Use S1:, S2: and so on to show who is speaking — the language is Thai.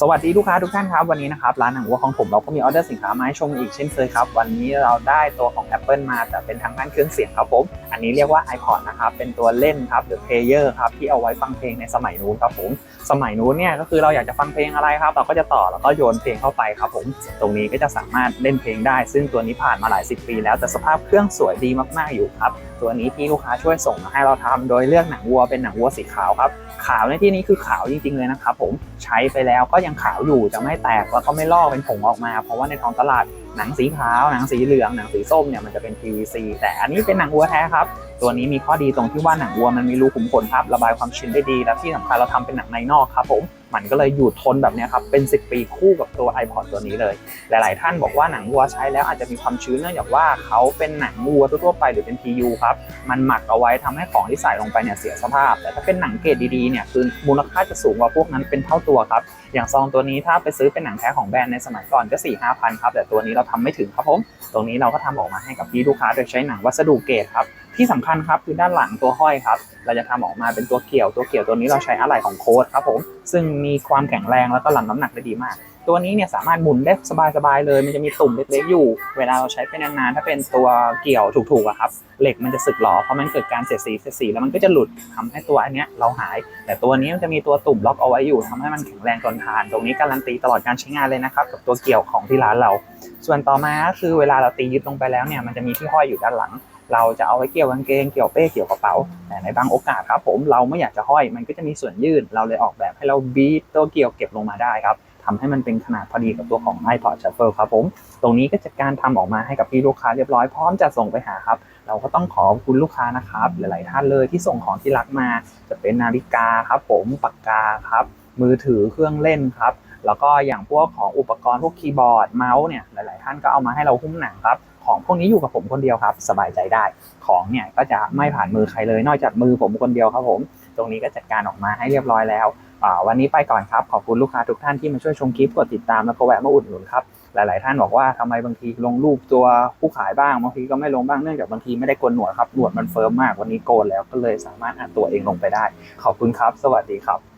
S1: สวัสดีลูกค้าทุกท่านครับวันนี้นะครับร้านหนังวัวของผมเราก็มีออเดอร์สินค้ามาให้ชมอีกเช่นเคยครับวันนี้เราได้ตัวของ Apple มาแต่เป็นทางด้านเครื่องเสียงครับผมอันนี้เรียกว่า iPod นะครับเป็นตัวเล่นครับหรือ Player ครับที่เอาไว้ฟังเพลงในสมัยนู้นครับผมสมัยนู้นเนี่ยก็คือเราอยากจะฟังเพลงอะไรครับ เราก็จะต่อแล้วก็โยนเพลงเข้าไปครับผมตรงนี้ก็จะสามารถเล่นเพลงได้ ซึ่งตัวนี้ผ่านมาหลายสิบปี แล้วแต่สภาพเครื่องสวยดีมากๆอยู่ครับตัวนี้ที่ลูกค้าช่วยส่งมาให้เราทำโดยเลือกหนังวัวเป็นหนังวัวสีขาวครับขาวในที่นี้คือขาวจริงๆเลยนะครับผมใช้ไปแล้วก็ยังขาวอยู่จะไม่แตกแล้วก็ไม่ลอกเป็นผงออกมา เพราะว่าในท้องตลาดหนังสีขาว หนังสีเหลือง หนังสีส้มเนี่ยมันจะเป็น PVC แต่อันนี้เป็นหนังวัวแท้ครับ ตัวนี้มีข้อดีตรงที่ว่าหนังวัวมันมีรูขุมขนครับ ระบายความชื้นได้ดี และที่สำคัญเราทำเป็นหนังในนอกครับผม มันก็เลยอยู่ทนแบบนี้ครับเป็น 10 ปีคู่กับตัว iPod ตัวนี้เลย หลาย ๆ ท่านบอกว่าหนังวัวใช้แล้วอาจจะมีความชื้นเนื่องจากว่าเขาเป็นหนังวัวทั่วไปหรือเป็น PU ครับมันหมักเอาไว้ทำให้ของที่ใส่ลงไปเนี่ยเสียสภาพ แต่ถ้าเป็นหนังเกรดดี ๆ เนี่ยคือมูลค่าจะสูงกว่าพวกนั้นเป็นเท่าตัวครับอย่างซองตัวนี้ถ้าไปซื้อเป็นหนังแท้ของแบรนด์ในสมัยก่อนก็4ี่ห้าพันครับแต่ตัวนี้เราทำไม่ถึงครับผมตรงนี้เราก็ทำออกมาให้กับพี่ลูกค้าโดยใช้หนังวัสดุเกรดครับ ที่สำคัญครับคือด้านหลังตัวห้อยครับ เราจะทำออกมาเป็นตัวเกี่ยว ตัวเกี่ยวตัวนี้เราใช้อะไหล่ของโค้ดครับผมซึ่งมีความแข็งแรงแล้วก็รับน้ำหนักได้ดีมาก ตัวนี้เนี่ยสามารถหมุนได้สบายๆเลย มันจะมีตุ่มเล็กๆอยู่ เวลาเราใช้ไปนานๆถ้าเป็นตัวเกี่ยวถูกๆอะครับเหล็กมันจะสึกหรอเพราะมันเกิดการเสียดสีเสียดสีแล้วมันก็จะหลุดทำให้ตัวอันเนี้ยเราหาย แต่ตัวนี้มันจะมีตัวตุ่มล็อกเอาไว้อยู่ทำให้มันแข็งแรงทนทาน ตรงนี้การันตีตลอดการใช้งานเลยนะครับกับตัวเกี่ยวของที่ร้านเรา ส่วนต่อมาคือเวลาเราตียึดลงไปแล้วเนี่ยมันจะมีที่ห้อยอยู่ด้านหลัง เราจะเอาไว้เกี่ยวกางเกงเกี่ยวเป้เกี่ยวกระเป๋า แต่ในบางโอกาสครับผมเราไม่อยากจะห้อยมันก็จะมีส่วนยืดเราเลยออกแบบให้เราบีทตัวเกี่ยวเก็บลงมาได้ครับทำให้มันเป็นขนาดพอดีกับตัวของ iPod Shuffle ครับผม ตรงนี้ก็จัดการทำออกมาให้กับพี่ลูกค้าเรียบร้อยพร้อมจะส่งไปหาครับ เราก็ต้องขอบคุณลูกค้านะครับ หลาย ๆ ท่านเลยที่ส่งของที่รักมา จะเป็นนาฬิกาครับผมปากกาครับ มือถือเครื่องเล่นครับ แล้วก็อย่างพวกของอุปกรณ์พวกคีย์บอร์ดเมาส์เนี่ยหลาย ๆ ท่านก็เอามาให้เราหุ้มหนังครับ ของพวกนี้อยู่กับผมคนเดียวครับ สบายใจได้ ของเนี่ยก็จะไม่ผ่านมือใครเลย นอกจากมือผมคนเดียวครับผม ตรงนี้ก็จัดการออกมาให้เรียบร้อยแล้ววันนี้ไปก่อนครับ ขอบคุณลูกค้าทุกท่านที่มาช่วยชมคลิปกดติดตามแล้วก็แวะมาอุดหนุนครับหลาย ๆ ท่านบอกว่าทำไมบางทีลงรูปตัวผู้ขายบ้างบางทีก็ไม่ลงบ้างเนื่องจากบางทีไม่ได้โกนหนวดครับหนวดมันเฟิร์มมากวันนี้โกนแล้วก็เลยสามารถอัดตัวเองลงไปได้ ขอบคุณครับ สวัสดีครับ